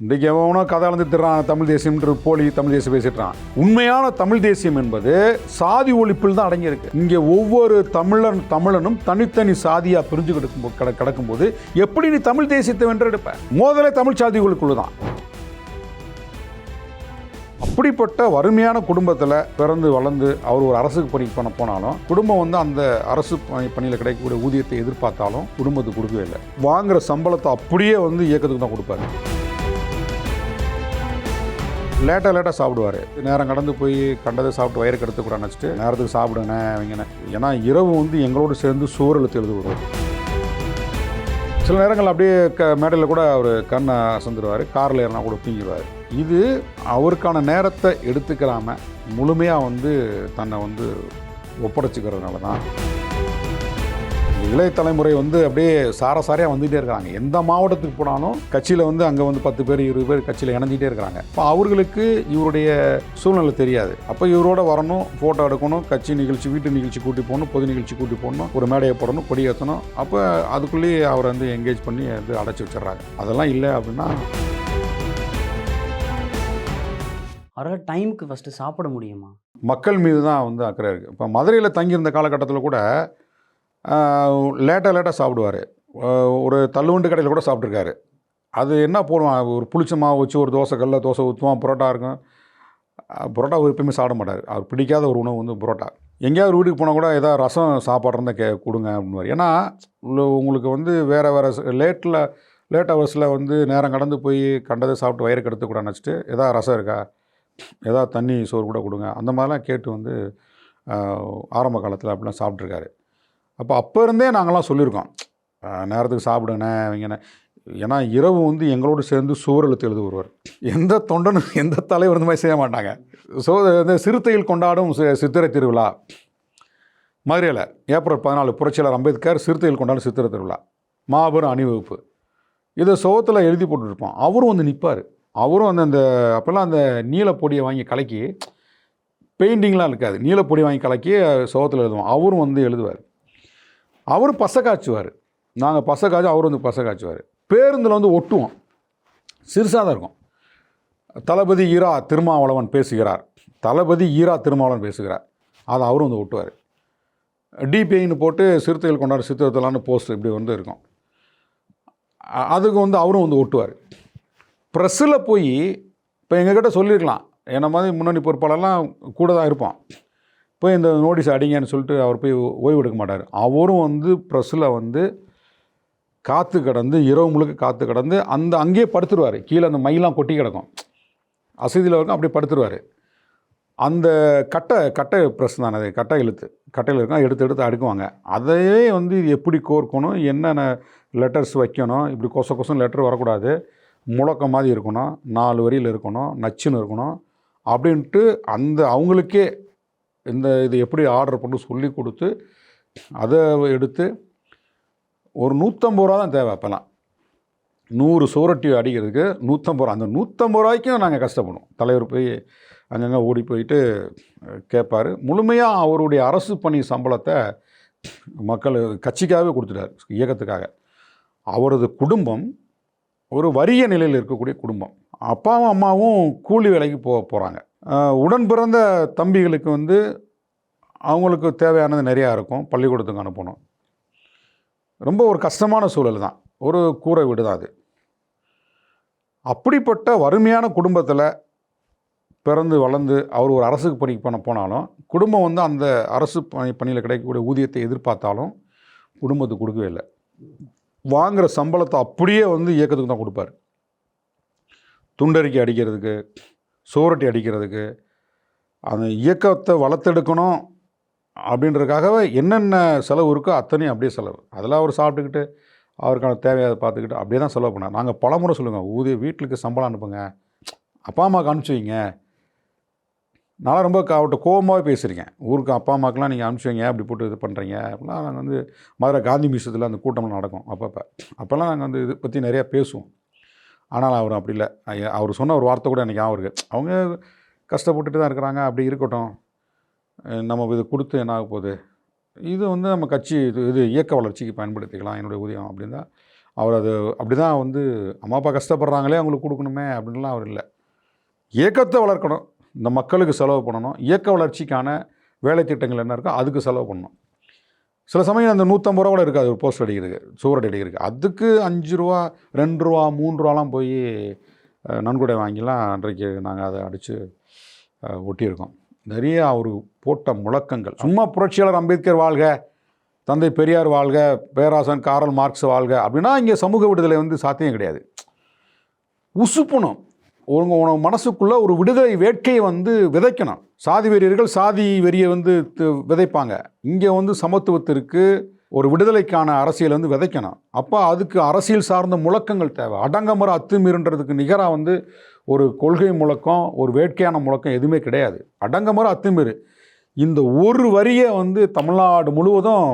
இன்றைக்கு எவனோ கதை அளந்து திடுறான் தமிழ் தேசியம்ன்ற போலி தமிழ் தேசியம் பேசிடுறான் உண்மையான தமிழ் தேசியம் என்பது சாதி ஒழிப்பில் தான் அடங்கியிருக்கு. இங்கே ஒவ்வொரு தமிழன் தமிழனும் தனித்தனி சாதியா பிரிஞ்சு கிடக்கும் கிட கிடக்கும்போது எப்படி நீ தமிழ் தேசியத்தை வென்றெடுப்ப? மோதலே தமிழ் சாதிகளுக்குள்ள தான் அப்படிப்பட்ட வறுமையான குடும்பத்தில் பிறந்து வளர்ந்து அவர் ஒரு அரசுக்கு பணி பண்ண போனாலும் குடும்பம் வந்து அந்த அரசு பணி பணியில் கிடைக்கக்கூடிய ஊதியத்தை எதிர்பார்த்தாலும் குடும்பத்துக்கு கொடுக்கவே இல்லை. வாங்குற சம்பளத்தை அப்படியே வந்து இயக்கத்துக்கு தான் கொடுப்பாரு. லேட்டாக லேட்டாக சாப்பிடுவார். நேரம் கடந்து போய் கண்டதை சாப்பிட்டு வயிறு கெடுத்து கூட நினச்சிட்டு நேரத்துக்கு சாப்பிடுங்க அவங்கன்னு ஏன்னா இரவு வந்து எங்களோடு சேர்ந்து சோறு எழுத்து எழுது வருவார் சில நேரங்கள் அப்படியே க மேடையில் கூட அவர் கண்ணை அசந்துடுவார் காரில் ஏறினா கூட தூங்கிடுவார் இது அவருக்கான நேரத்தை எடுத்துக்கிறாமல் முழுமையாக வந்து தன்னை வந்து ஒப்படைச்சிக்கிறதுனால தான். இளைய தலைமுறை வந்து அப்படியே சாரசாரியாக வந்துகிட்டே இருக்காங்க எந்த மாவட்டத்துக்கு போனாலும் கட்சியில் வந்து அங்கே வந்து பத்து பேர் இருபது பேர் கட்சியில் இணைஞ்சிட்டே இருக்கிறாங்க. இப்போ அவர்களுக்கு இவருடைய சூழ்நிலை தெரியாது. அப்போ இவரோட வரணும் ஃபோட்டோ எடுக்கணும் கட்சி நிகழ்ச்சி வீட்டு நிகழ்ச்சி கூட்டி போகணும் பொது நிகழ்ச்சி கூட்டி போகணும் ஒரு மேடையை போடணும் கொடி ஏற்றணும் அப்போ அதுக்குள்ளேயே அவரை வந்து என்கேஜ் பண்ணி வந்து அடைச்சி வச்சிடுறாங்க. அதெல்லாம் இல்லை அப்படின்னா அவரால் டைமுக்கு ஃபஸ்ட்டு சாப்பிட முடியுமா? மக்கள் மீது தான் வந்து அக்கறை இருக்குது இப்போ மதுரையில் தங்கியிருந்த காலகட்டத்தில் கூட லேட்டாக லேட்டாக சாப்பிடுவார். ஒரு தள்ளுவண்டு கடையில் கூட சாப்பிட்ருக்காரு அது என்ன போடுவான்? ஒரு புளிச்ச மாவு வச்சு ஒரு தோசை கல்ல தோசை ஊற்றுவான் பரோட்டா இருக்கும். பரோட்டா எப்பயுமே சாப்பிட மாட்டார். அவர் பிடிக்காத ஒரு உணவு வந்து பரோட்டா. எங்கேயாவது வீட்டுக்கு போனால் கூட ஏதாவது ரசம் சாப்பாடு இருந்தால் கே கொடுங்க அப்படின்னு ஏன்னா உள்ள- உங்களுக்கு வந்து வேறு வேறு லேட்டில் லேட் ஹவர்ஸில் வந்து நேரம் கடந்து போய் கண்டதை சாப்பிட்டு வயிறு கெடுத்து கூட நினச்சிட்டு ஏதாவது ரசம் இருக்கா? ஏதாவது தண்ணி சோறு கூட கொடுங்க. அந்த மாதிரிலாம் கேட்டு வந்து ஆரம்ப காலத்தில் அப்படிலாம் சாப்பிட்ருக்காரு அப்போ அப்போ இருந்தே நாங்களாம் சொல்லியிருக்கோம். நேரத்துக்கு சாப்பிடுங்கண்ணே அவங்கண்ணே ஏன்னா இரவு வந்து எங்களோடு சேர்ந்து சுவரெழுத்து எழுத்து எழுது வருவார் எந்த தொண்டனும் எந்த தலைவர் இந்த மாதிரி செய்ய மாட்டாங்க. ஸோ இந்த சிறுத்தைகள் கொண்டாடும் சித்திரை திருவிழா மதுரையில் ஏப்ரல் பதினாலு புரட்சியாளர் அம்பேத்கர் சிறுத்தைகள் கொண்டாடும் சித்திரை திருவிழா மாபெரும் அணிவகுப்பு. இதை சோகத்தில் எழுதி போட்டுருப்போம் அவரும் வந்து நிற்பார் அவரும் அந்த அந்த அப்போல்லாம் அந்த நீலப்பொடியை வாங்கி கலக்கி பெயிண்டிங்லாம் இருக்காது. நீலப்பொடி வாங்கி கலக்கி சோகத்தில் எழுதுவோம். அவரும் வந்து எழுதுவார். அவரும் பசை காய்ச்சுவார். நாங்கள் பசை காய்ச்சி அவர் வந்து பசை காய்ச்சுவார். பேருந்தில் வந்து ஒட்டுவோம். சிறுசாக தான் இருக்கும். தளபதி ஈரா திருமாவளவன் பேசுகிறார். தளபதி ஈரா திருமாவளவன் பேசுகிறார். அதை அவரும் வந்து ஒட்டுவார். டிபிஐன்னு போட்டு சிறுத்தைகள் கொண்டாடு சித்திரத்தலான்னு போஸ்ட் இப்படி வந்து இருக்கும். அதுக்கு வந்து அவரும் வந்து ஒட்டுவார். ப்ரெஸ்ஸில் போய் இப்போ எங்ககிட்ட சொல்லியிருக்கலாம். என்ன மாதிரி முன்னணி பொறுப்பாளர்லாம் கூட தான் இருப்பான். போய் இந்த நோட்டீஸ் அடிங்கன்னு சொல்லிட்டு அவர் போய் ஓய்வு எடுக்க மாட்டார். அவரும் வந்து ப்ரெஸ்ஸில் வந்து காற்று கடந்து இரவு முழுக்க காற்று கடந்து அந்த அங்கேயே படுத்துருவார். கீழே அந்த மயிலாம் கொட்டி கிடக்கும். அசதியில் இருக்கும் அப்படியே படுத்துருவார். அந்த கட்டை கட்டை ப்ரெஸ் தான் அது? கட்டை இழுத்து. கட்டையில் இருக்கும் எடுத்து எடுத்து அடுக்குவாங்க. அதையே வந்து இது எப்படி கோர்க்கணும்? என்னென்ன லெட்டர்ஸ் வைக்கணும்? இப்படி கொச கொசம் லெட்டர் வரக்கூடாது. முழக்கம் மாதிரி இருக்கணும். நாலு வரியில் இருக்கணும். நச்சுன்னு இருக்கணும். அப்படின்ட்டு அந்த அவங்களுக்கே இந்த இது எப்படி ஆர்டர் பண்ணி சொல்லி கொடுத்து அதை எடுத்து ஒரு நூற்றம்பது ரூபா தான் தேவை அப்போல்லாம் நூறு சுவரொட்டி அடிக்கிறதுக்கு நூற்றம்பது ரூபா. அந்த நூற்றம்பது ரூபாய்க்கும் நாங்கள் கஷ்டப்படுவோம். தலைவர் போய் அங்கங்கே ஓடி போயிட்டு கேட்பார். முழுமையாக அவருடைய அரசு பணி சம்பளத்தை மக்கள் கட்சிக்காகவே கொடுத்துட்டார் இயக்கத்துக்காக. அவரது குடும்பம் ஒரு வறிய நிலையில் இருக்கக்கூடிய குடும்பம். அப்பாவும் அம்மாவும் கூலி வேலைக்கு போக போகிறாங்க உடன் பிறந்த தம்பிகளுக்கு வந்து அவங்களுக்கு தேவையானது நிறையா இருக்கும். பள்ளிக்கூடத்துக்கு அனுப்பணும். ரொம்ப ஒரு கஷ்டமான சூழல் தான். ஒரு கூரை வீடு தான் அது. அப்படிப்பட்ட வறுமையான குடும்பத்தில் பிறந்து வளர்ந்து அவர் ஒரு அரசுக்கு பணிக்கு பண்ண போனாலும் குடும்பம் வந்து அந்த அரசு பணி பணியில் கிடைக்கக்கூடிய ஊதியத்தை எதிர்பார்த்தாலும் குடும்பத்துக்கு கொடுக்கவே இல்லை. வாங்குகிற சம்பளத்தை அப்படியே வந்து இயக்கத்துக்கு தான் கொடுப்பார். துண்டறிக்கை அடிக்கிறதுக்கு சோரட்டி அடிக்கிறதுக்கு அந்த இயக்கத்தை வளர்த்தெடுக்கணும் அப்படின்றதுக்காகவே என்னென்ன செலவு இருக்கோ அத்தனையும் அப்படியே செலவு. அதெல்லாம் அவர் சாப்பிட்டுக்கிட்டு அவருக்கான தேவையை பார்த்துக்கிட்டு அப்படியே தான் செலவு பண்ணார். நாங்கள் பலமுறை சொல்லுங்கள் ஊதிய வீட்டுக்கு சம்பளம் அனுப்புங்க அப்பா அம்மாவுக்கு அனுப்பிச்சி வைங்க. நான் ரொம்ப அவர்கிட்ட கோபமாகவே பேசியிருக்கேன். ஊருக்கு அப்பா அம்மாக்கெலாம் நீங்கள் அனுப்பிச்சி வைங்க அப்படி போட்டு இது பண்ணுறீங்க அப்படிலாம் நாங்கள் வந்து மதுரை காந்தி மியூசியத்தில் அந்த கூட்டம்லாம் நடக்கும் அப்பப்போ. அப்போல்லாம் நாங்கள் வந்து இதை பற்றி நிறையா பேசுவோம். ஆனால் அவர் அப்படி இல்லை. அவர் சொன்ன ஒரு வார்த்தை கூட எனக்கு ஞாபகம் இருக்குது அவங்க கஷ்டப்பட்டுட்டு தான் இருக்கிறாங்க. அப்படி இருக்கட்டும். நம்ம இது கொடுத்து என்ன ஆக போகுது? இது வந்து நம்ம கட்சி இது இது இயக்க வளர்ச்சிக்கு பயன்படுத்திக்கலாம். என்னுடைய ஊதியம் அப்படின்னு தான் அவர் அது அப்படி தான் வந்து அம்மா அப்பா கஷ்டப்படுறாங்களே அவங்களுக்கு கொடுக்கணுமே அப்படின்லாம் அவர் இல்லை. இயக்கத்தை வளர்க்கணும். இந்த மக்களுக்கு செலவு பண்ணணும். இயக்க வளர்ச்சிக்கான வேலை திட்டங்கள் என்ன இருக்கோ அதுக்கு செலவு பண்ணணும். சில சமயம் அந்த நூற்றம்பது ரூபா கூட இருக்காது ஒரு போஸ்டர் அடிக்கிறதுக்கு சுவர் அடிக்கிறதுக்கு. அதுக்கு அஞ்சு ரூபா ரெண்டு ரூபா மூணு ரூபாலாம் போய் நன்கொடை வாங்கிலாம் அன்றைக்கு நாங்கள் அதை அடித்து ஒட்டியிருக்கோம். நிறைய அவர் போட்ட முழக்கங்கள். சும்மா புரட்சியாளர் அம்பேத்கர் வாழ்க தந்தை பெரியார் வாழ்க பேராசன் காரல் மார்க்ஸ் வாழ்க அப்படின்னா இங்கே சமூக விடுதலை வந்து சாத்தியம் கிடையாது. உசுப்பணும். உங்கள் உனக்கு மனசுக்குள்ளே ஒரு விடுதலை வேட்கையை வந்து விதைக்கணும். சாதி வெறியர்கள் சாதி வெறியை வந்து விதைப்பாங்க. இங்கே வந்து சமத்துவத்திற்கு ஒரு விடுதலைக்கான அரசியல் வந்து விதைக்கணும். அப்போ அதுக்கு அரசியல் சார்ந்த முழக்கங்கள் தேவை. அடங்கமர அத்துமீறுன்றதுக்கு நிகராக வந்து ஒரு கொள்கை முழக்கம் ஒரு வேட்கையான முழக்கம் எதுவுமே கிடையாது. அடங்கமர அத்துமீறு. இந்த ஒரு வரியை வந்து தமிழ்நாடு முழுவதும்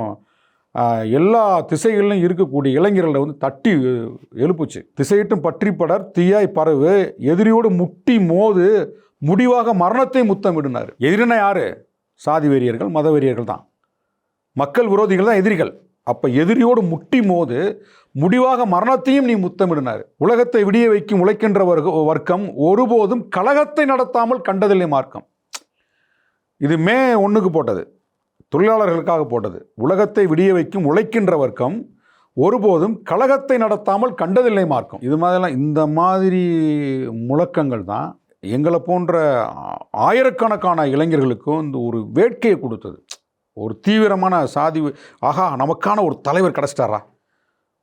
எல்லா திசைகளிலும் இருக்கக்கூடிய இளைஞர்களை வந்து தட்டி எழுப்புச்சு. திசையிட்டும் பற்றி படர் தீயாய் பரவு எதிரியோடு முட்டி மோது முடிவாக மரணத்தை முத்தமிடினார். எதிரினா யாரு? சாதி வெறியர்கள் மத வெறியர்கள் தான். மக்கள் விரோதிகள் தான் எதிரிகள். அப்போ எதிரியோடு முட்டி மோது முடிவாக மரணத்தையும் நீ முத்தமிடினார். உலகத்தை விடிய வைக்கும் உழைக்கின்ற வர்க்க- வர்க்கம் ஒருபோதும் கழகத்தை நடத்தாமல் கண்டதில்லை மார்க்கம். இது மே ஒன்றுக்கு போட்டது. தொழிலாளர்களுக்காக போட்டது. உலகத்தை விடிய வைக்கும் உழைக்கின்ற வர்க்கம் ஒருபோதும் கழகத்தை நடத்தாமல் கண்டதில்லை மார்க்கம். இது மாதிரிலாம் இந்த மாதிரி முழக்கங்கள் தான் எங்களை போன்ற ஆயிரக்கணக்கான இளைஞர்களுக்கும் இந்த ஒரு வேட்கையை கொடுத்தது. ஒரு தீவிரமான சாதி ஆஹா நமக்கான ஒரு தலைவர் கிடச்சிட்டாரா?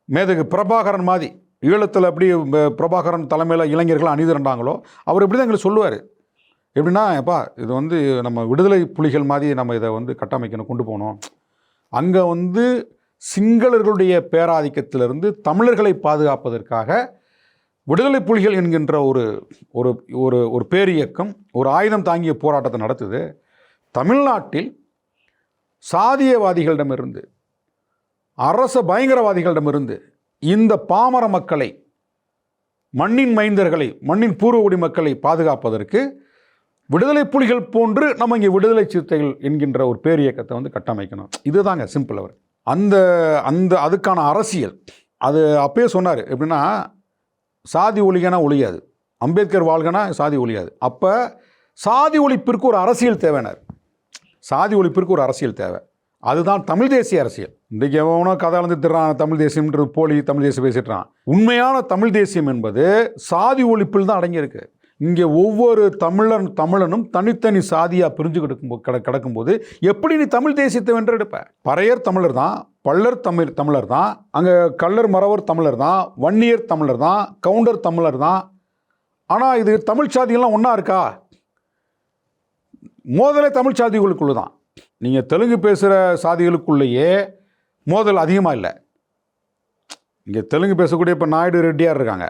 மேதகு பிரபாகரன் மாதிரி ஈழத்தில் எப்படி பிரபாகரன் தலைமையில் இளைஞர்கள் அணிதிரண்டாங்களோ அவர் இப்படி தான் எங்களுக்கு சொல்லுவார். எப்படின்னா எப்பா இது வந்து நம்ம விடுதலை புலிகள் மாதிரி நம்ம இதை வந்து கட்டமைக்கணும் கொண்டு போகணும். அங்கே வந்து சிங்களர்களுடைய பேராதிக்கத்திலிருந்து தமிழர்களை பாதுகாப்பதற்காக விடுதலை புலிகள் என்கின்ற ஒரு ஒரு ஒரு ஒரு பேரியக்கம் ஒரு ஆயுதம் தாங்கிய போராட்டத்தை நடத்துது. தமிழ்நாட்டில் சாதியவாதிகளிடமிருந்து அரச பயங்கரவாதிகளிடமிருந்து இந்த பாமர மக்களை மண்ணின் மைந்தர்களை மண்ணின் பூர்வகுடி மக்களை பாதுகாப்பதற்கு விடுதலை புலிகள் போன்று நம்ம இங்கே விடுதலை சிறுத்தைகள் என்கின்ற ஒரு பேர் இயக்கத்தை வந்து கட்டமைக்கணும். இதுதாங்க சிம்பிள் அவர். அந்த அந்த அதுக்கான அரசியல். அது அப்பயே சொன்னார் எப்படின்னா சாதி ஒழிகனா ஒழியாது. அம்பேத்கர் வாழ்கனா சாதி ஒழியாது. அப்போ சாதி ஒழிப்பிற்கு ஒரு அரசியல் தேவைனார். சாதி ஒழிப்பிற்கு ஒரு அரசியல் தேவை. அதுதான் தமிழ் தேசிய அரசியல். இன்றைக்கு எவனோ கதை அளந்து திடுறான் தமிழ் தேசியம்ன்றது போலி தமிழ் தேசியம் பேசிட்டுறான் உண்மையான தமிழ் தேசியம் என்பது சாதி ஒழிப்பில் தான் அடங்கியிருக்கு. இங்கே ஒவ்வொரு தமிழன் தமிழனும் தனித்தனி சாதியாக பிரிஞ்சு கிடக்கும் கிட கிடக்கும்போது எப்படி நீ தமிழ் தேசியத்தை வென்றெடுப்ப? பறையர் தமிழர் தான் பல்லர் தமிழ் தமிழர் தான் அங்கே கல்லர் மறவர் தமிழர் தான் வன்னியர் தமிழர் தான் கவுண்டர் தமிழர் தான். ஆனால் இது தமிழ் சாதிகள்லாம் ஒன்றா இருக்கா? மோதலே தமிழ் சாதிகளுக்குள்ள தான். நீங்கள் தெலுங்கு பேசுகிற சாதிகளுக்குள்ளேயே மோதல் அதிகமாக இல்லை. இங்கே தெலுங்கு பேசக்கூடிய இப்போ நாயுடு ரெட்டியார் இருக்காங்க.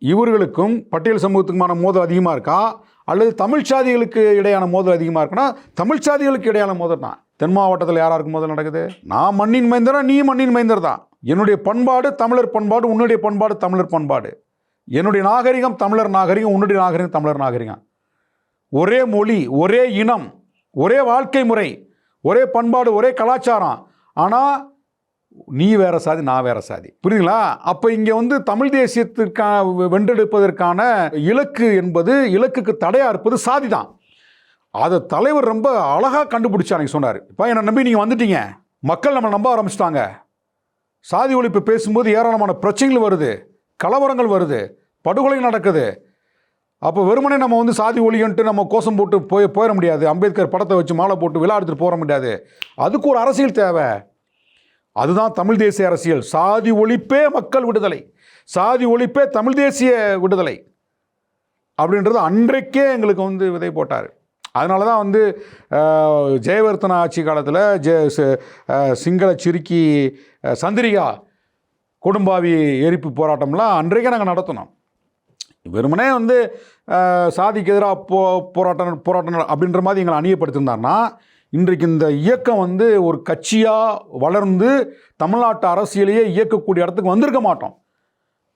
இவர்களுக்கும் பட்டியல் சமூகத்துக்குமான மோதல் அதிகமாக இருக்கா? அல்லது தமிழ் சாதிகளுக்கு இடையான மோதல் அதிகமாக இருக்குன்னா தமிழ் சாதிகளுக்கு இடையான மோதல் தான். தென் மாவட்டத்தில் யாராருக்கு மோதல் நடக்குது? நான் மண்ணின் மைந்தரா நீ மண்ணின் மைந்தர் தான். என்னுடைய பண்பாடு தமிழர் பண்பாடு உன்னுடைய பண்பாடு தமிழர் பண்பாடு. என்னுடைய நாகரிகம் தமிழர் நாகரிகம் உன்னுடைய நாகரிகம் தமிழர் நாகரிகம். ஒரே மொழி ஒரே இனம் ஒரே வாழ்க்கை முறை ஒரே பண்பாடு ஒரே கலாச்சாரம். ஆனால் நீ வேற சாதி நான் வேற சாதி. புரியுதுங்களா? அப்போ இங்கே வந்து தமிழ் தேசியத்திற்கான வென்றெடுப்பதற்கான இலக்கு என்பது இலக்குக்கு தடையாக இருப்பது சாதி தான். அதை தலைவர் ரொம்ப அழகாக கண்டுபிடிச்சா அன்னைக்கு சொன்னார். இப்போ என்னை நம்பி நீங்கள் வந்துட்டீங்க? மக்கள் நம்மளை நம்ப ஆரம்பிச்சிட்டாங்க. சாதி ஒழிப்பு பேசும்போது ஏராளமான பிரச்சனைகள் வருது. கலவரங்கள் வருது. படுகொலை நடக்குது. அப்போ வெறுமனே நம்ம வந்து சாதி ஒழியன்ட்டு நம்ம கோஷம் போட்டு போய் போயிட முடியாது. அம்பேத்கர் படத்தை வச்சு மாலை போட்டு விழா எடுத்துகிட்டு போக முடியாது. அதுக்கு ஒரு அரசியல் தேவை. அதுதான் தமிழ் தேசிய அரசியல். சாதி ஒழிப்பே மக்கள் விடுதலை. சாதி ஒழிப்பே தமிழ் தேசிய விடுதலை. அப்படின்றது அன்றைக்கே எங்களுக்கு வந்து விதை போட்டார். அதனால தான் வந்து ஜெயவர்த்தன ஆட்சி காலத்தில் ஜெ சிங்கள சிறுக்கி சந்திரிகா கொடும்பாவி எரிப்பு போராட்டம்லாம் அன்றைக்கே நாங்கள் நடத்தினோம். வெறுமனே வந்து சாதிக்கு எதிராக போ போராட்டம் போராட்டம் அப்படின்ற மாதிரி எங்களை அணியப்படுத்தியிருந்தாருன்னா இன்றைக்கு இந்த இயக்கம் வந்து ஒரு கட்சியாக வளர்ந்து தமிழ்நாட்டு அரசியலையே இயக்கக்கூடிய இடத்துக்கு வந்திருக்க மாட்டோம்.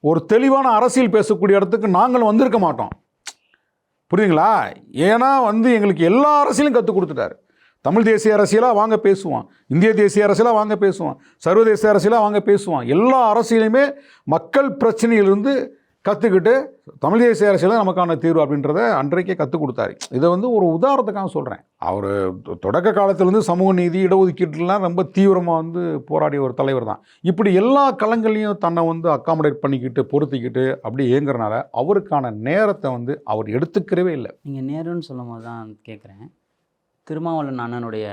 ஒரு தெளிவான அரசியல் பேசக்கூடிய இடத்துக்கு நாங்கள் வந்திருக்க மாட்டோம். புரியுதுங்களா? ஏன்னா வந்து எங்களுக்கு எல்லா அரசியலும் கற்றுக் கொடுத்துட்டாரு. தமிழ் தேசிய அரசியலாக வாங்க பேசுவான் இந்திய தேசிய அரசியலாக வாங்க பேசுவான் சர்வதேச அரசியலாக வாங்க பேசுவான் எல்லா அரசியலையுமே மக்கள் பிரச்சனையிலிருந்து கற்றுக்கிட்டு தமிழ் தேசிய அரசியலாக நமக்கான தீர்வு அப்படின்றத அன்றைக்கே கற்றுக் கொடுத்தாரு. இதை வந்து ஒரு உதாரணத்துக்காக சொல்கிறேன் அவர் தொடக்க காலத்திலேருந்து சமூக நீதி இடஒதுக்கீட்டுலாம் ரொம்ப தீவிரமாக வந்து போராடிய ஒரு தலைவர் தான். இப்படி எல்லா களங்களையும் தன்னை வந்து அக்காமடேட் பண்ணிக்கிட்டு பொருத்திக்கிட்டு அப்படி இயங்குறனால அவருக்கான நேரத்தை வந்து அவர் எடுத்துக்கிறவே இல்லை. நீங்கள் நேருன்னு சொல்லும் போது தான் கேட்குறேன் திருமாவளவன் அண்ணனுடைய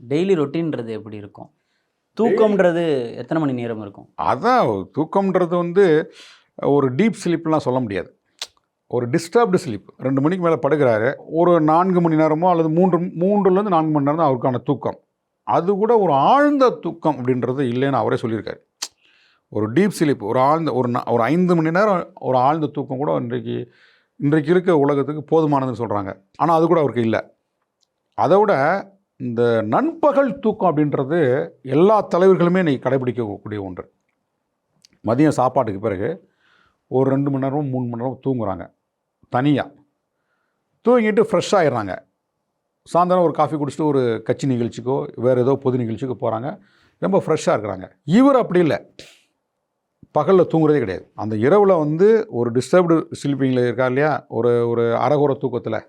டெய்லி ரொட்டீன்றது எப்படி இருக்கும்? தூக்கம்ன்றது எத்தனை மணி நேரம் இருக்கும்? அதான் தூக்கம்ன்றது வந்து ஒரு டீப் ஸ்லீப்லாம் சொல்ல முடியாது. ஒரு டிஸ்டர்ப்டு ஸ்லீப். ரெண்டு மணிக்கு மேலே படுக்கிறாரு. ஒரு நான்கு மணி நேரமோ அல்லது மூன்று மூன்றுலேருந்து நான்கு மணி நேரம் தான் அவருக்கான தூக்கம். அது கூட ஒரு ஆழ்ந்த தூக்கம் அப்படின்றது இல்லைன்னு அவரே சொல்லியிருக்காரு. ஒரு டீப் ஸ்லீப் ஒரு ஆழ்ந்த ஒரு ஒரு ஐந்து மணி நேரம் ஒரு ஆழ்ந்த தூக்கம் கூட இன்றைக்கு இன்றைக்கு இருக்க உலகத்துக்கு போதுமானதுன்னு சொல்கிறாங்க ஆனால் அது கூட அவருக்கு இல்லை. அதை விட இந்த நண்பகல் தூக்கம் அப்படின்றது எல்லா தலைவர்களுமே இன்றைக்கி கடைபிடிக்கக்கூடிய ஒன்று. மதியம் சாப்பாட்டுக்கு பிறகு ஒரு ரெண்டு மணி நேரம் மூணு மணி நேரம் தூங்குறாங்க. தனியாக தூங்கிட்டு ஃப்ரெஷ் ஆயிடுறாங்க. சாயந்தரம் ஒரு காஃபி குடிச்சிட்டு ஒரு கட்சி நிகழ்ச்சிக்கோ வேறு ஏதோ பொது நிகழ்ச்சிக்கோ போகிறாங்க ரொம்ப ஃப்ரெஷ்ஷாக இருக்கிறாங்க. இவர் அப்படி இல்லை. பகலில் தூங்குறதே கிடையாது. அந்த இரவில் வந்து ஒரு டிஸ்டர்ப்டு ஸ்லீப்பிங்கில் இருக்கா இல்லையா? ஒரு ஒரு அறகுற தூக்கத்தில்.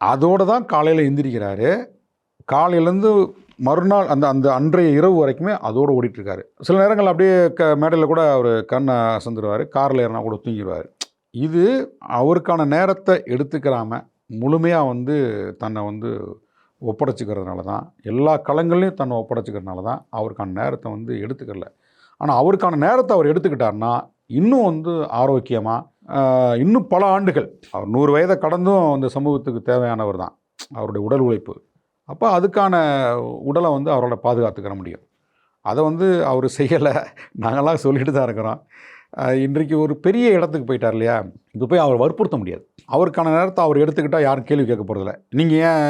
அதோடு தான் காலையில் எந்திரிக்கிறாரு. காலையிலேருந்து மறுநாள் அந்த அந்த அன்றைய இரவு வரைக்குமே அதோடு ஓடிட்டுருக்காரு. சில நேரங்கள் அப்படியே க மேடையில் கூட அவர் கண்ணை அசந்துருவார் காரில் ஏறினா கூட தூங்கிடுவார் இது அவருக்கான நேரத்தை எடுத்துக்கிறாமல் முழுமையாக வந்து தன்னை வந்து ஒப்படைச்சிக்கிறதுனால தான் எல்லா களங்கள்லையும் தன்னை ஒப்படைச்சிக்கிறதுனால தான் அவருக்கான நேரத்தை வந்து எடுத்துக்கல. ஆனால் அவருக்கான நேரத்தை அவர் எடுத்துக்கிட்டாருன்னா இன்னும் வந்து ஆரோக்கியமாக இன்னும் பல ஆண்டுகள் அவர் நூறு வயதை கடந்தும் அந்த சமூகத்துக்கு தேவையானவர் தான். அவருடைய உடல் உழைப்பு. அப்போ அதுக்கான உடலை வந்து அவரோட பாதுகாத்துக்கிற முடியும். அதை வந்து அவர் செய்யலை. நாங்களாம் சொல்லிட்டு தான் இருக்கிறோம். இன்றைக்கு ஒரு பெரிய இடத்துக்கு போயிட்டார் இல்லையா? இது போய் அவர் வற்புறுத்த முடியாது. அவருக்கான நேரத்தை அவர் எடுத்துக்கிட்டால் யாரும் கேள்வி கேட்க போகிறதில்ல நீங்கள் ஏன்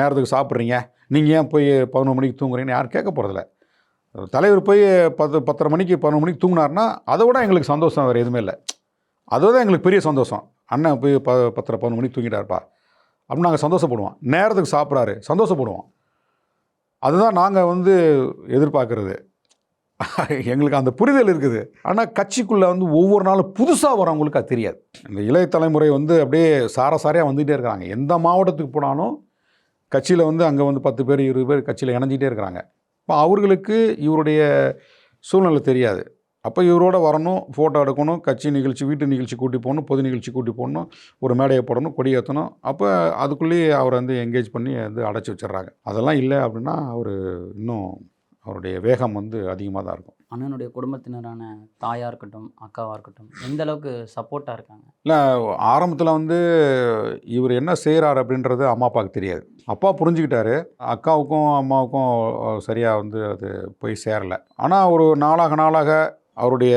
நேரத்துக்கு சாப்பிட்றீங்க? நீங்கள் ஏன் போய் பதினொரு மணிக்கு தூங்குறீங்கன்னு யாரும் கேட்க போகிறதில்ல தலைவர் போய் பத்து பத்தரை மணிக்கு பதினொரு மணிக்கு தூங்கினார்னா அதை விட எங்களுக்கு சந்தோஷம் வேறு எதுவுமே இல்லை. அதுதான் எங்களுக்கு பெரிய சந்தோஷம். அண்ணன் போய் ப பத்தரை பதினொரு மணிக்கு தூங்கிட்டார்ப்பா. அப்படின்னு நாங்கள் சந்தோஷப்படுவோம். நேரத்துக்கு சாப்பிட்றாரு. சந்தோஷப்படுவோம். அதுதான் நாங்கள் வந்து எதிர்பார்க்குறது. எங்களுக்கு அந்த புரிதல் இருக்குது. ஆனால் கட்சிக்குள்ளே வந்து ஒவ்வொரு நாளும் புதுசாக வரவங்களுக்கு அது தெரியாது. இந்த இளைய தலைமுறை வந்து அப்படியே சாரசாரியாக வந்துகிட்டே இருக்கிறாங்க. எந்த மாவட்டத்துக்கு போனாலும் கட்சியில் வந்து அங்கே வந்து பத்து பேர் இருபது பேர் கட்சியில் இணைஞ்சிட்டே இருக்கிறாங்க. இப்போ அவர்களுக்கு இவருடைய சூழ்நிலை தெரியாது. அப்போ இவரோட வரணும் ஃபோட்டோ எடுக்கணும் கட்சி நிகழ்ச்சி வீட்டு நிகழ்ச்சி கூட்டி போகணும் பொது நிகழ்ச்சி கூட்டி போகணும் ஒரு மேடையை போடணும் கொடி ஏற்றணும் அப்போ அதுக்குள்ளேயே அவரை வந்து என்கேஜ் பண்ணி வந்து அடைச்சி வச்சிடுறாங்க. அதெல்லாம் இல்லை அப்படின்னா அவர் இன்னும் அவருடைய வேகம் வந்து அதிகமாக தான் இருக்கும். அண்ணனுடைய குடும்பத்தினரான தாயாக இருக்கட்டும் அக்காவாக இருக்கட்டும் எந்த அளவுக்கு சப்போர்ட்டாக இருக்காங்க? இல்லை ஆரம்பத்தில் வந்து இவர் என்ன செய்கிறார் அப்படின்றது அம்மா அப்பாவுக்கு தெரியாது. அப்பா புரிஞ்சுக்கிட்டாரு. அக்காவுக்கும் அம்மாவுக்கும் சரியாக வந்து அது போய் சேரலை. ஆனால் ஒரு நாளாக நாளாக அவருடைய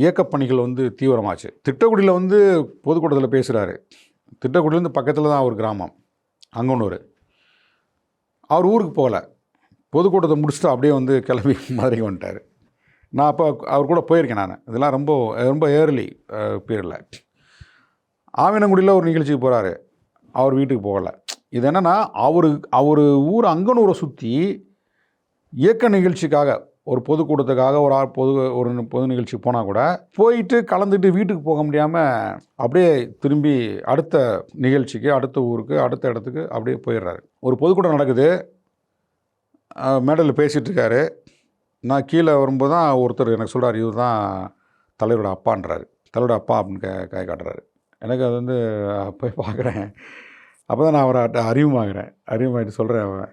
இயக்கப் பணிகள் வந்து தீவிரமாச்சு. திட்டக்குடியில் வந்து பொதுக்கூட்டத்தில் பேசுகிறாரு திட்டக்குடியிலேருந்து பக்கத்தில் தான் அவர் கிராமம். அங்கன்னூர் அவர். ஊருக்கு போகல. பொதுக்கூட்டத்தை முடிச்சுட்டு அப்படியே வந்து கிளம்பி மாதிரி வந்துட்டார். நான் அப்போ அவர் கூட போயிருக்கேன் நான். இதெல்லாம் ரொம்ப ரொம்ப ஏர்லி பீரியடில் ஆவினங்குடியில் ஒரு நிகழ்ச்சிக்கு போகிறாரு அவர் வீட்டுக்கு போகலை. இது என்னென்னா அவர் அவர் ஊர் அங்கனூரை சுற்றி இயக்க நிகழ்ச்சிக்காக ஒரு பொதுக்கூட்டத்துக்காக ஒரு ஆள் பொது ஒரு பொது நிகழ்ச்சி போனால் கூட போயிட்டு கலந்துட்டு வீட்டுக்கு போக முடியாமல் அப்படியே திரும்பி அடுத்த நிகழ்ச்சிக்கு அடுத்த ஊருக்கு அடுத்த இடத்துக்கு அப்படியே போயிடுறாரு. ஒரு பொதுக்கூட்டம் நடக்குது. மேடலில் மேடையில் பேசிகிட்டு இருக்காரு. நான் கீழே வரும்போது தான் ஒருத்தர் எனக்கு சொல்கிறார் இவர் தான் தலைவரோட அப்பான்றாரு. தலைவரோட அப்பா அப்படின்னு கே கை காட்டுறாரு. எனக்கு அது வந்து போய் பார்க்குறேன். அப்போ தான் நான் அவரை அட்ட- அறிமுகமாகிறேன். அறிமுகமாகிட்டு சொல்கிறேன் அவன்.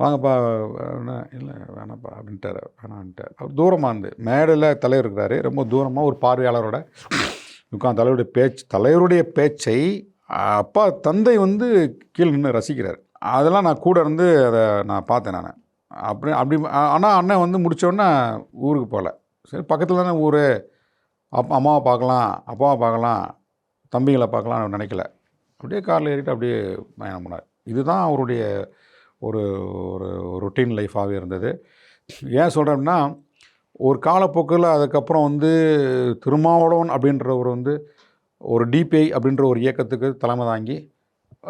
வாங்கப்பா அப்படின்னா இல்லை வேணாப்பா அப்படின்ட்டார் வேணான்ட்டார். அவர் தூரமாக இருந்து மேடையில் தலைவர் இருக்கிறாரு ரொம்ப தூரமாக ஒரு பார்வையாளரோட உட்காந்து தலைவருடைய பேச்சு தலைவருடைய பேச்சை அப்பா தந்தை வந்து கீழே நின்று ரசிக்கிறார். அதெல்லாம் நான் கூட இருந்து அதை நான் பார்த்தேன் நான். அப்படி அப்படி ஆனால் அண்ணன் வந்து முடித்தோடனே ஊருக்கு போகல. சரி பக்கத்தில் தானே ஊர். அப் அம்மாவை பார்க்கலாம் அப்பாவை பார்க்கலாம் தம்பிங்களை பார்க்கலாம் நினைக்கல. அப்படியே காரில் ஏறிட்டு அப்படியே பயணம் பண்ணார். இதுதான் அவருடைய ஒரு ஒரு ரொட்டீன் லைஃபாகவே இருந்தது. ஏன் சொல்கிறோம்னா ஒரு காலப்போக்கில் அதுக்கப்புறம் வந்து திருமாவளவன் அப்படின்றவர் வந்து ஒரு டிபிஐ அப்படின்ற ஒரு இயக்கத்துக்கு தலைமை தாங்கி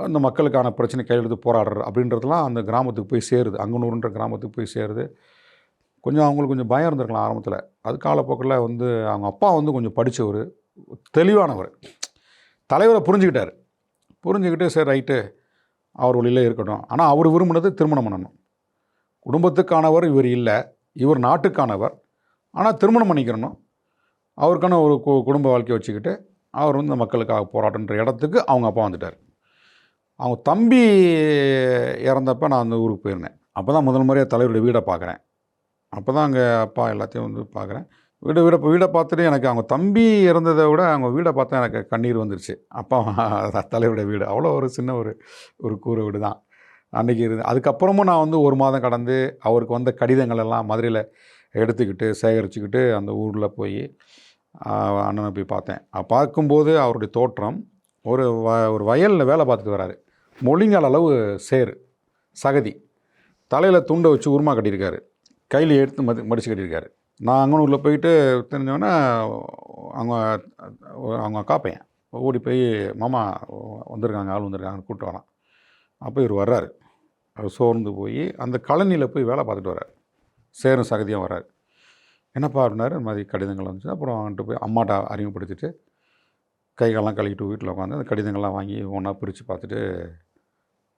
அந்த மக்களுக்கான பிரச்சனை கையெழுத்து போராடுறது அப்படின்றதுலாம் அந்த கிராமத்துக்கு போய் சேருது. அங்கனூருன்ற கிராமத்துக்கு போய் சேருது. கொஞ்சம் அவங்களுக்கு கொஞ்சம் பயம் இருந்திருக்கலாம் ஆரம்பத்தில். அது காலப்போக்கில் வந்து அவங்க அப்பா வந்து கொஞ்சம் படித்தவர் தெளிவானவர். தலைவரை புரிஞ்சுக்கிட்டார். புரிஞ்சுக்கிட்டு சரி ரைட்டு. அவர் வழியில் இருக்கட்டும். ஆனால் அவர் விரும்பினது திருமணம் பண்ணணும். குடும்பத்துக்கானவர் இவர் இல்லை. இவர் நாட்டுக்கானவர். ஆனால் திருமணம் பண்ணிக்கிறணும் அவருக்கான ஒரு கு குடும்ப வாழ்க்கையை வச்சுக்கிட்டு அவர் வந்து மக்களுக்காக போராட்டன்ற இடத்துக்கு அவங்க அப்பா வந்துட்டார். அவங்க தம்பி இறந்தப்ப நான் அந்த ஊருக்கு போயிருந்தேன். அப்போ தான் முதல் முறையாக தலைவருடைய வீடை பார்க்குறேன். அப்போ தான் அங்கே அப்பா எல்லாத்தையும் வந்து பார்க்குறேன். வீடு வீடை வீடை பார்த்துட்டு எனக்கு அவங்க தம்பி இறந்ததை விட அவங்க வீடை பார்த்தா எனக்கு கண்ணீர் வந்துருச்சு. அப்பா தலையோட வீடு. அவ்வளோ ஒரு சின்ன ஒரு ஒரு கூரை வீடு தான். அன்றைக்கி இருந்து அதுக்கப்புறமும் நான் வந்து ஒரு மாதம் கடந்து அவருக்கு வந்த கடிதங்கள் எல்லாம் மதுரையில் எடுத்துக்கிட்டு சேகரிச்சுக்கிட்டு அந்த ஊரில் போய் அண்ணனை போய் பார்த்தேன். பார்க்கும்போது அவருடைய தோற்றம் ஒரு வ ஒரு வயலில் வேலை பார்த்துட்டு வராரு. மொழிங்கால் அளவு சேரு சகதி. தலையில் துண்டை வச்சு உருமா கட்டியிருக்காரு. கையில் எடுத்து மதி மடித்து கட்டியிருக்காரு. நான் அங்கனூரில் போயிட்டு தெரிஞ்சோன்னே அவங்க அவங்க காப்பேன் ஓடி போய் மாமா வந்திருக்காங்க ஆள் வந்திருக்காங்க கூப்பிட்டு வரான் அப்போ இவர் வர்றாரு. அவர் சோர்ந்து போய் அந்த கழனியில் போய் வேலை பார்த்துட்டு வர்றாரு. சேரும் சகதியும் வர்றாரு. என்னப்பா? அப்படின்னாரு. இந்த மாதிரி கடிதங்கள் வந்துச்சு அப்புறம் வந்துட்டு போய் அம்மாட்ட அறிமுகப்படுத்திட்டு கை காலெல்லாம் கழுவிட்டு வீட்டில் உட்காந்து அந்த கடிதங்கள்லாம் வாங்கி ஒன்றா பிரித்து பார்த்துட்டு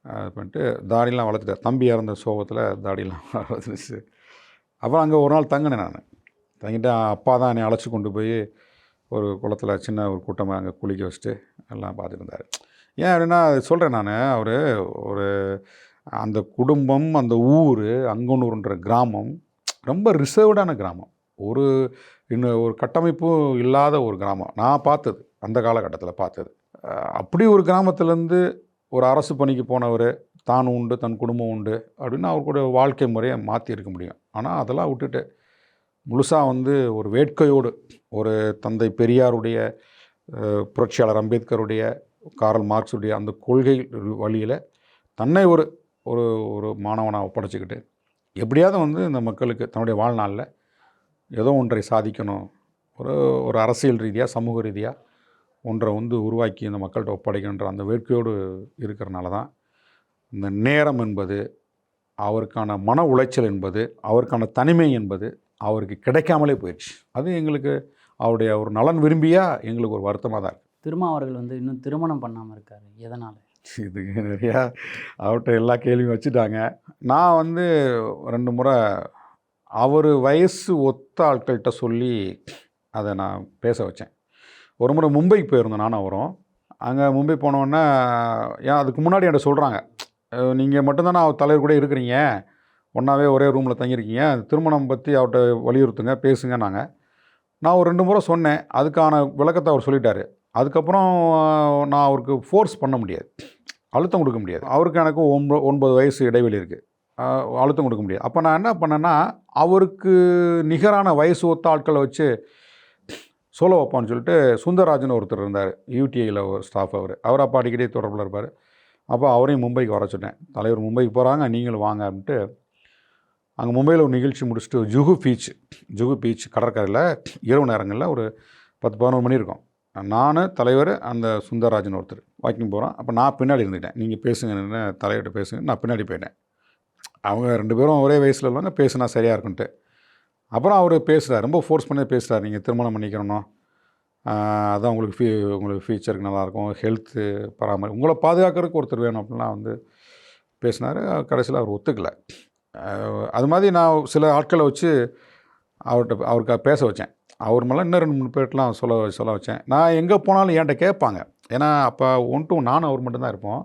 இது பண்ணிட்டு தாடிலாம் வளர்த்துட்டார். தம்பி இறந்த சோகத்தில் தாடியெல்லாம் வளர்த்துருச்சு. அப்புறம் அங்கே ஒரு நாள் தங்கினேன் நான். தங்கிட்டு அப்பா தான் என்னை அழைச்சி கொண்டு போய் ஒரு குளத்தில் சின்ன ஒரு கூட்டமாக அங்கே குளிக்க வச்சுட்டு எல்லாம் பார்த்துட்டு இருந்தார் ஏன் அப்படின்னா சொல்கிறேன் நான் அவர் ஒரு அந்த குடும்பம் அந்த ஊர் அங்கனூர்ன்ற கிராமம் ரொம்ப ரிசர்வ்டான கிராமம். ஒரு இன்னும் ஒரு கட்டமைப்பும் இல்லாத ஒரு கிராமம். நான் பார்த்தது அந்த காலகட்டத்தில் பார்த்தது. அப்படி ஒரு கிராமத்துலேருந்து ஒரு அரசு பணிக்கு போனவர் தான் உண்டு தன் குடும்பம் உண்டு அப்படின்னு அவருடைய வாழ்க்கை முறையை மாற்றி இருக்க முடியும். ஆனால் அதெல்லாம் விட்டுட்டு முழுசாக வந்து ஒரு வேட்கையோடு ஒரு தந்தை பெரியாருடைய புரட்சியாளர் அம்பேத்கருடைய காரல் மார்க்ஸுடைய அந்த கொள்கை வழியில் தன்னை ஒரு ஒரு ஒரு மாணவனாக ஒப்படைச்சிக்கிட்டு எப்படியாவது வந்து இந்த மக்களுக்கு தன்னுடைய வாழ்நாளில் ஏதோ ஒன்றை சாதிக்கணும். ஒரு ஒரு அரசியல் ரீதியாக சமூக ரீதியாக ஒன்றை வந்து உருவாக்கி இந்த மக்கள்கிட்ட ஒப்படைக்கணுன்ற அந்த வேட்கையோடு இருக்கிறனால தான் இந்த நேரம் என்பது அவருக்கான மன உளைச்சல் என்பது அவருக்கான தனிமை என்பது அவருக்கு கிடைக்காமலே போயிடுச்சு. அது எங்களுக்கு அவருடைய ஒரு நலன் விரும்பியா எங்களுக்கு ஒரு வருத்தமாக தான் இருக்குது திருமா அவர்கள் வந்து இன்னும் திருமணம் பண்ணாமல் இருக்காரு. எதனால்? இதுக்கு நிறையா அவர்கிட்ட எல்லா கேள்வியும் வச்சுட்டாங்க. நான் வந்து ரெண்டு முறை அவர் வயசு ஒத்த ஆட்கள்கிட்ட சொல்லி அதை நான் பேச வச்சேன். ஒரு முறை மும்பைக்கு போயிருந்தோம் நானும் அவரும். அங்கே மும்பை போனோடனே ஏன் அதுக்கு முன்னாடி என்கிட்ட சொல்கிறாங்க நீங்கள் மட்டும்தானே அவர் தலைவர் கூட இருக்கிறீங்க? ஒன்றாவே ஒரே ரூமில் தங்கியிருக்கீங்க. திருமணம் பற்றி அவர்கிட்ட வலியுறுத்துங்க பேசுங்க நாங்கள் நான் ஒரு ரெண்டு முறை சொன்னேன். அதுக்கான விளக்கத்தை அவர் சொல்லிட்டாரு. அதுக்கப்புறம் நான் அவருக்கு ஃபோர்ஸ் பண்ண முடியாது. அழுத்தம் கொடுக்க முடியாது. அவருக்கு எனக்கு ஒன்பது ஒன்பது வயசு இடைவெளி இருக்குது அழுத்தம் கொடுக்க முடியாது. அப்போ நான் என்ன பண்ணேன்னா அவருக்கு நிகரான வயசு ஒத்த ஆட்களை வச்சு சொல்ல வைப்பான்னு சொல்லிட்டு சுந்தரராஜன் ஒருத்தர் இருந்தார். யூடிஐயில் ஒரு ஸ்டாஃப் அவர். அவர் அப்பா அடிக்கடி தொடர்பில் இருப்பார். அப்போ அவரையும் மும்பைக்கு வர சொன்னேன். தலைவர் மும்பைக்கு போகிறாங்க நீங்களும் வாங்க அப்படின்ட்டு. அங்கே மும்பையில் ஒரு நிகழ்ச்சி முடிச்சுட்டு ஜுகு பீச் ஜுகு பீச் கடற்கரையில் இரவு நேரங்களில் ஒரு பத்து பதினோரு மணி இருக்கும். நான் தலைவர் அந்த சுந்தரராஜன் ஒருத்தர் வாக்கிங் போகிறோம் அப்போ நான் பின்னாடி இருந்துட்டேன். நீங்கள் பேசுங்க தலைவர்கிட்ட பேசுங்க நான் பின்னாடி போயிட்டேன். அவங்க ரெண்டு பேரும் ஒரே வயசில் உள்ளவங்க பேசுனா சரியாக இருக்குன்ட்டு. அப்புறம் அவர் பேசுகிறார் ரொம்ப ஃபோர்ஸ் பண்ணி பேசுகிறார் நீங்கள் திருமணம் பண்ணிக்கிறணும் அதான் உங்களுக்கு ஃபீ உங்களுக்கு ஃபியூச்சருக்கு நல்லாயிருக்கும். ஹெல்த்து பராமரி உங்களை பாதுகாக்கிறதுக்கு ஒருத்தர் வேணும் அப்படின்லாம் வந்து பேசினார். கடைசியில் அவர் ஒத்துக்கலை. அது மாதிரி நான் சில ஆட்களை வச்சு அவர்கிட்ட அவருக்கு பேச வச்சேன். அவர் மேலே இன்னும் ரெண்டு மூணு பேர்ட்டெலாம் சொல்ல சொல்ல வச்சேன். நான் எங்கே போனாலும் என்கிட்ட கேட்பாங்க. ஏன்னா அப்போ ஒன் டூ நானும் அவர் மட்டும்தான் இருப்போம்.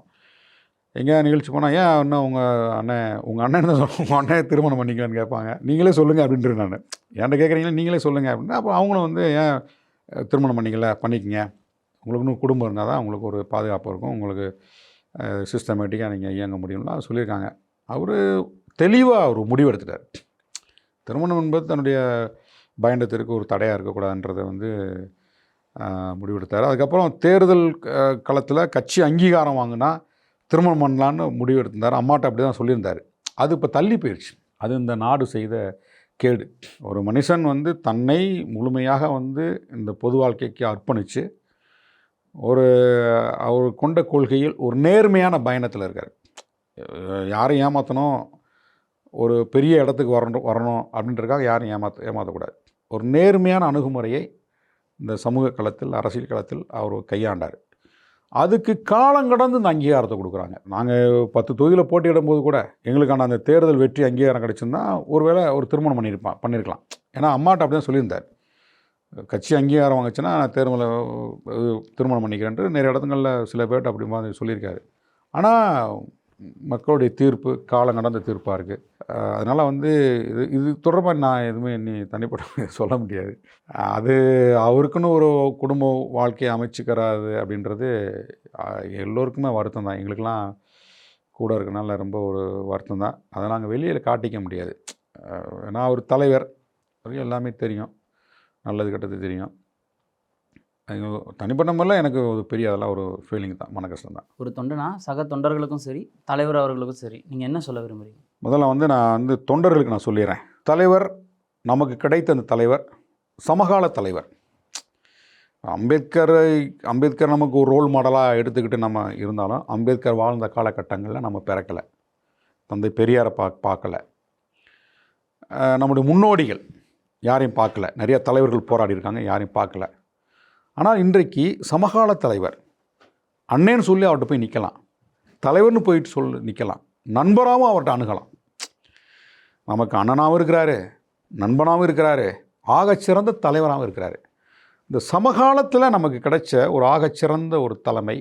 எங்கே நிகழ்ச்சி போனால் ஏன் இன்னும் உங்கள் அண்ணன் உங்கள் அண்ணன் என்ன உங்கள் அண்ணன் திருமணம் பண்ணிக்கலான்னு கேட்பாங்க. நீங்களே சொல்லுங்கள் அப்படின்ட்டு நான். என்கிட்ட கேட்குறீங்களா நீங்களே சொல்லுங்கள் அப்படின்னா அப்போ அவங்களும் வந்து ஏன் திருமணம் பண்ணிக்கல பண்ணிக்கங்க. உங்களுக்கு குடும்பம் இருந்தால் தான் உங்களுக்கு ஒரு பாதுகாப்பு இருக்கும். உங்களுக்கு சிஸ்டமேட்டிக்காக நீங்கள் இயங்க முடியும்லாம் சொல்லியிருக்காங்க. அவர் தெளிவாக ஒரு முடிவெடுத்துட்டார் திருமணம் என்பது தன்னுடைய பயண்டத்திற்கு ஒரு தடையாக இருக்கக்கூடாதுன்றதை வந்து முடிவெடுத்தார் அதுக்கப்புறம் தேர்தல் களத்தில் கட்சி அங்கீகாரம் வாங்கினா திருமணம் பண்ணலான்னு முடிவெடுத்திருந்தார் அம்மாட்ட அப்படி தான் சொல்லியிருந்தார். அது இப்போ தள்ளி போயிடுச்சு அது இந்த நாடு செய்த கேடு. ஒரு மனுஷன் வந்து தன்னை முழுமையாக வந்து இந்த பொது வாழ்க்கைக்கு அர்ப்பணித்து ஒரு அவர் கொண்ட கொள்கையில் ஒரு நேர்மையான பயணத்தில் இருக்கார். யாரை ஏமாற்றணும் ஒரு பெரிய இடத்துக்கு வரணும் வரணும் அப்படின்றதுக்காக யாரையும் ஏமாத்த ஏமாற்றக்கூடாது ஒரு நேர்மையான அணுகுமுறையை இந்த சமூக களத்தில் அரசியல் களத்தில் அவர் கையாண்டார். அதுக்கு காலம் கடந்து இந்த அங்கீகாரத்தை கொடுக்குறாங்க. நாங்கள் பத்து தொகுதியில் போட்டியிடும் போது கூட எங்களுக்கான அந்த தேர்தல் வெற்றி அங்கீகாரம் கிடச்சிருந்தா ஒருவேளை ஒரு திருமணம் பண்ணியிருப்பான் பண்ணியிருக்கலாம் ஏன்னா அம்மாட்ட அப்படி தான் சொல்லியிருந்தார். கட்சி அங்கீகாரம் வாங்குச்சுன்னா நான் தேர்தல் திருமணம் பண்ணிக்கிறேன்ட்டு நிறைய இடத்துங்களில் சில பேர்கிட்ட அப்படி மாதிரி சொல்லியிருக்காரு. ஆனால் மக்களுடைய தீர்ப்பு காலம் கடந்த தீர்ப்பாக இருக்குது அதனால் வந்து இது இது தொடர்பாக நான் எதுவுமே நீ தனிப்பட்ட சொல்ல முடியாது. அது அவருக்குன்னு ஒரு குடும்ப வாழ்க்கையை அமைச்சுக்கிறாரு அப்படின்றது எல்லோருக்குமே வருத்தம் தான். எங்களுக்கெல்லாம் கூட இருக்கனால ரொம்ப ஒரு வருத்தம் தான். அதை நாங்கள் வெளியில் காட்டிக்க முடியாது. ஏன்னா நான் ஒரு தலைவர் எல்லாமே தெரியும். நல்லது கெட்டது தெரியும். தனிப்பட்ட முறையில் எனக்கு ஒரு பெரிய அதெல்லாம் ஒரு ஃபீலிங் தான் மன கஷ்டம் தான். ஒரு தொண்டனா சக தொண்டர்களுக்கும் சரி தலைவர் அவர்களுக்கும் சரி நீங்கள் என்ன சொல்ல விரும்புறீங்க? முதல்ல வந்து நான் வந்து தொண்டர்களுக்கு நான் சொல்லிடுறேன் தலைவர் நமக்கு கிடைத்த அந்த தலைவர் சமகால தலைவர். அம்பேத்கரை அம்பேத்கர் நமக்கு ஒரு ரோல் மாடலாக எடுத்துக்கிட்டு நம்ம இருந்தாலும் அம்பேத்கர் வாழ்ந்த காலகட்டங்களில் நம்ம பிறக்கலை. தந்தை பெரியாரை பா பார்க்கல. நம்முடைய முன்னோடிகள் யாரையும் பார்க்கல. நிறைய தலைவர்கள் போராடி இருக்காங்க யாரையும் பார்க்கல. ஆனால் இன்றைக்கு சமகால தலைவர் அண்ணேன்னு சொல்லி அவர்கிட்ட போய் நிற்கலாம் தலைவர்னு போயிட்டு சொல்லி நிற்கலாம் நண்பராகவும் அவர்கிட்ட அணுகலாம். நமக்கு அண்ணனாகவும் இருக்கிறாரு நண்பனாகவும் இருக்கிறாரு ஆகச்சிறந்த தலைவராகவும் இருக்கிறாரு. இந்த சமகாலத்தில் நமக்கு கிடைச்ச ஒரு ஆகச்சிறந்த ஒரு தலைமை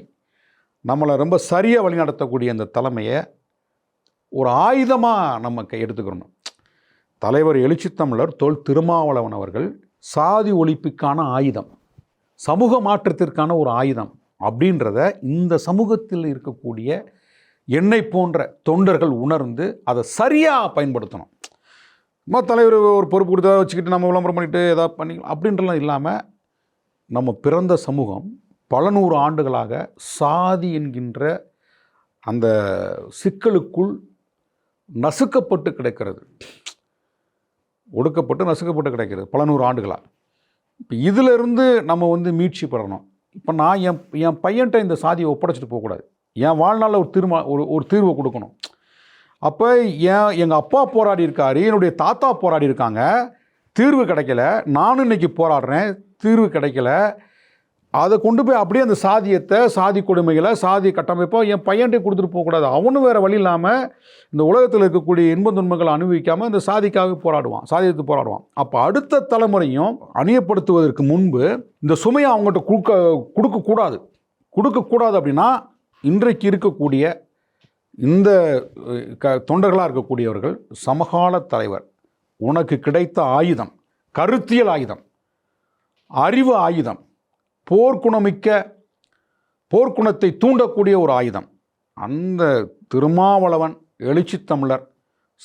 நம்மளை ரொம்ப சரியாக வழிநடத்தக்கூடிய அந்த தலைமையை ஒரு ஆயுதமாக நம்ம கை எடுத்துக்கிறணும் தலைவர் எழுச்சித்தமிழர் தொல் திருமாவளவன் அவர்கள் சாதி ஒழிப்புக்கான ஆயுதம். சமூக மாற்றத்திற்கான ஒரு ஆயுதம் அப்படின்றத இந்த சமூகத்தில் இருக்கக்கூடிய என்னை போன்ற தொண்டர்கள் உணர்ந்து அதை சரியாக பயன்படுத்தணும். நம்ம தலைவர் ஒரு பொறுப்பு கொடுத்தா வச்சுக்கிட்டு நம்ம விளம்பரம் பண்ணிட்டு ஏதாவது பண்ணி அப்படின்றலாம் இல்லாமல் நம்ம பிறந்த சமூகம் பல நூறு ஆண்டுகளாக சாதி என்கின்ற அந்த சிக்கலுக்குள் நசுக்கப்பட்டு கிடைக்கிறது. ஒடுக்கப்பட்டு நசுக்கப்பட்டு கிடைக்கிறது பல நூறு ஆண்டுகளாக. இப்போ இதிலிருந்து நம்ம வந்து மீட்சி பெறணும். இப்போ நான் என் என் பையன்கிட்ட இந்த சாதியை ஒப்படைச்சிட்டு போகக்கூடாது. என் வாழ்நாளில் ஒரு தீர்மா ஒரு ஒரு தீர்வை கொடுக்கணும். அப்போ என் எங்கள் அப்பா போராடி இருக்காரு என்னுடைய தாத்தா போராடி இருக்காங்க. தீர்வு கிடைக்கல. நானும் இன்றைக்கி போராடுறேன். தீர்வு கிடைக்கல. அதை கொண்டு போய் அப்படியே அந்த சாதியத்தை சாதி கொடுமைகளை சாதி கட்டமைப்போ என் பையன்ட்டே கொடுத்துட்டு போகக்கூடாது. அவனும் வேறு வழி இல்லாமல் இந்த உலகத்தில் இருக்கக்கூடிய இன்ப துன்பங்களை அனுபவிக்காமல் இந்த சாதிக்காக போராடுவான் சாதியத்துக்கு போராடுவான். அப்போ அடுத்த தலைமுறையும் அணியப்படுத்துவதற்கு முன்பு இந்த சுமையை அவங்ககிட்ட கொடுக்க கொடுக்கக்கூடாது. கொடுக்கக்கூடாது அப்படின்னா இன்றைக்கு இருக்கக்கூடிய இந்த க தொண்டர்களாக இருக்கக்கூடியவர்கள் சமகால தலைவர் உனக்கு கிடைத்த ஆயுதம் கருத்தியல் ஆயுதம் அறிவு ஆயுதம் போர்க்குணமிக்க போர்க்குணத்தை தூண்டக்கூடிய ஒரு ஆயுதம். அந்த திருமாவளவன் எழுச்சித்தமிழர்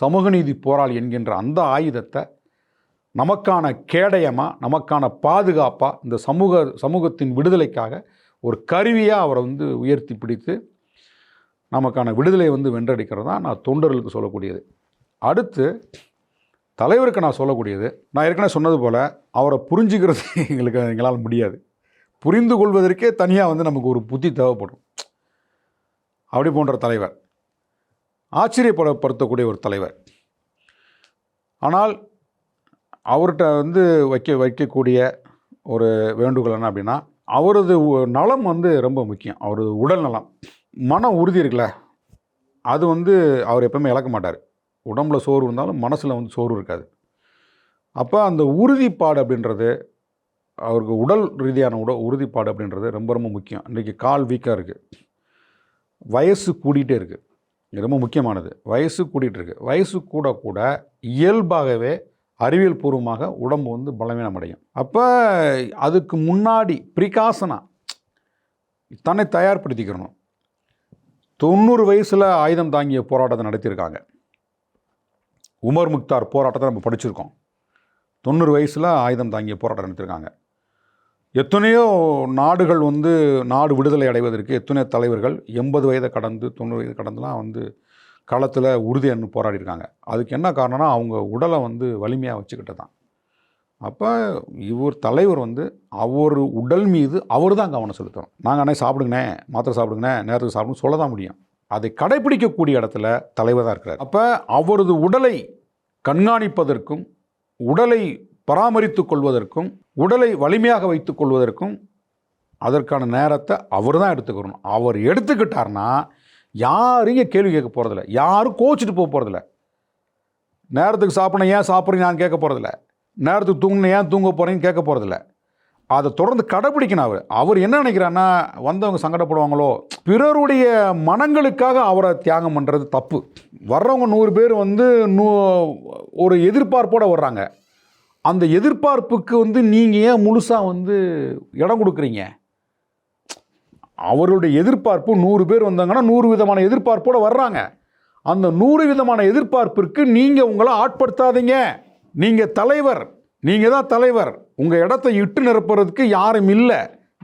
சமூக நீதி போராளி என்கின்ற அந்த ஆயுதத்தை நமக்கான கேடயமாக நமக்கான பாதுகாப்பாக இந்த சமூக சமூகத்தின் விடுதலைக்காக ஒரு கருவியாக அவரை வந்து உயர்த்தி பிடித்து நமக்கான விடுதலை வந்து வென்றடிக்கிறது தான் நான் தொண்டர்களுக்கு சொல்லக்கூடியது. அடுத்து தலைவருக்கு நான் சொல்லக்கூடியது. நான் ஏற்கனவே சொன்னது போல் அவரை புரிஞ்சுக்கிறது எங்களுக்கு எங்களால் முடியாது. புரிந்து கொள்வதற்கே தனியாக வந்து நமக்கு ஒரு புத்தி தேவைப்படும். அப்படி போன்ற தலைவர். ஆச்சரியப்படப்படுத்தக்கூடிய ஒரு தலைவர். ஆனால் அவர்கிட்ட வந்து வைக்க வைக்கக்கூடிய ஒரு வேண்டுகோள் என்ன அப்படின்னா அவரது நலம் வந்து ரொம்ப முக்கியம். அவரது உடல் நலம். மன உறுதி இருக்குல்ல? அது வந்து அவர் எப்பவுமே இழக்க மாட்டார். உடம்புல சோறு இருந்தாலும் மனசில் வந்து சோறு இருக்காது. அப்போ அந்த உறுதிப்பாடு அப்படின்றது அவருக்கு உடல் ரீதியான உட உறுதிப்பாடு அப்படின்றது ரொம்ப ரொம்ப முக்கியம். இன்றைக்கி கால் வீக்காக இருக்குது வயசு கூடிகிட்டே இருக்குது ரொம்ப முக்கியமானது. வயசு கூடிகிட்டு இருக்குது வயசு கூட கூட இயல்பாகவே அறிவியல் பூர்வமாக உடம்பு வந்து பலவீனம் அடையும் அப்போ அதுக்கு முன்னாடி ப்ரிகாசனா தன்னை தயார்படுத்திக்கிறணும் தொண்ணூறு வயசில் ஆயுதம் தாங்கிய போராட்டத்தை நடத்தியிருக்காங்க. உமர் முக்தார் போராட்டத்தை நம்ம படிச்சிருக்கோம். தொண்ணூறு வயசில் ஆயுதம் தாங்கிய போராட்டம் நடத்தியிருக்காங்க. எத்தனையோ நாடுகள் வந்து நாடு விடுதலை அடைவதற்கு எத்தனையோ தலைவர்கள் எண்பது வயதை கடந்து தொண்ணூறு வயது கடந்துலாம் வந்து களத்தில் உறுதியன்னு போராடிருக்காங்க அதுக்கு என்ன காரணம்னா அவங்க உடலை வந்து வலிமையாக வச்சுக்கிட்டு தான் அப்போ இவர் தலைவர் வந்து அவர் உடல் மீது அவர் தான் கவனம் செலுத்தணும். நாங்கள் அண்ணே சாப்பிடுங்கண்ணே மாத்திரை சாப்பிடுங்கண்ணே நேரத்துக்கு சாப்பிடுங்க சொல்ல தான் முடியும். அதை கடைப்பிடிக்கக்கூடிய இடத்துல தலைவர் தான் இருக்கிறார். அப்போ அவரது உடலை கண்காணிப்பதற்கும் உடலை பராமரித்து கொள்வதற்கும் உடலை வலிமையாக வைத்துக் கொள்வதற்கும் அதற்கான நேரத்தை அவர் தான் எடுத்துக்கணும். அவர் எடுத்துக்கிட்டார்னா யாரும் இங்கே கேள்வி கேட்க போகிறதில்ல யாரும் கோச்சிட்டு போக போகிறதில்ல நேரத்துக்கு சாப்பிடணும் ஏன் சாப்பிட்றீங்க? நான் கேட்க போகிறதில்ல நேரத்துக்கு தூங்கணும் ஏன் தூங்க போகிறீங்கன்னு கேட்க போகிறதில்ல அதை தொடர்ந்து கடைப்பிடிக்கணும் அவர். அவர் என்ன நினைக்கிறாருன்னா வந்தவங்க சங்கடப்படுவாங்களோ? பிறருடைய மனங்களுக்காக அவரை தியாகம் பண்ணுறது தப்பு. வர்றவங்க நூறு பேர் வந்து நூ ஒரு எதிர்பார்ப்போடு வர்றாங்க. அந்த எதிர்பார்ப்புக்கு வந்து நீங்கள் ஏன் முழுசாக வந்து இடம் கொடுக்குறீங்க? அவருடைய எதிர்பார்ப்பு நூறு பேர் வந்தாங்கன்னா நூறு விதமான எதிர்பார்ப்போடு வர்றாங்க. அந்த நூறு விதமான எதிர்பார்ப்பிற்கு நீங்கள் உங்களை ஆட்படுத்தாதீங்க. நீங்கள் தலைவர். நீங்கள் தான் தலைவர். உங்கள் இடத்த இட்டு நிரப்புறதுக்கு யாரும் இல்லை.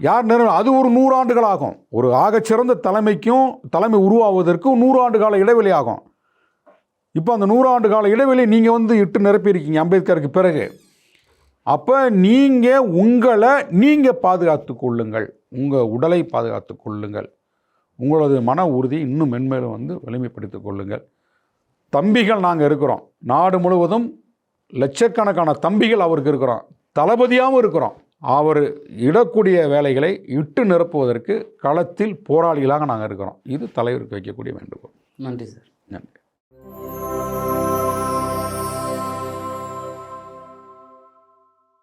யார் நிற அது ஒரு நூறாண்டுகள் ஆகும். ஒரு ஆகச்சிறந்த தலைமைக்கும் தலைமை உருவாவதற்கும் நூறாண்டு கால இடைவெளி ஆகும். இப்போ அந்த நூறாண்டு கால இடைவெளி நீங்கள் வந்து இட்டு நிரப்பியிருக்கீங்க அம்பேத்கருக்கு பிறகு. அப்போ நீங்கள் உங்களை நீங்கள் பாதுகாத்து கொள்ளுங்கள். உங்கள் உடலை பாதுகாத்து கொள்ளுங்கள். உங்களது மன உறுதி இன்னும் மென்மேலும் வந்து வலிமைப்படுத்திக் கொள்ளுங்கள். தம்பிகள் நாங்கள் இருக்கிறோம். நாடு முழுவதும் லட்சக்கணக்கான தம்பிகள் அவருக்கு இருக்கிறோம். தளபதியாகவும் இருக்கிறோம். அவர் இடக்கூடிய வேலைகளை இட்டு நிரப்புவதற்கு களத்தில் போராளிகளாக நாங்கள் இருக்கிறோம். இது தலைவருக்கு வைக்கக்கூடிய வேண்டுகோள். நன்றி சார். நன்றி.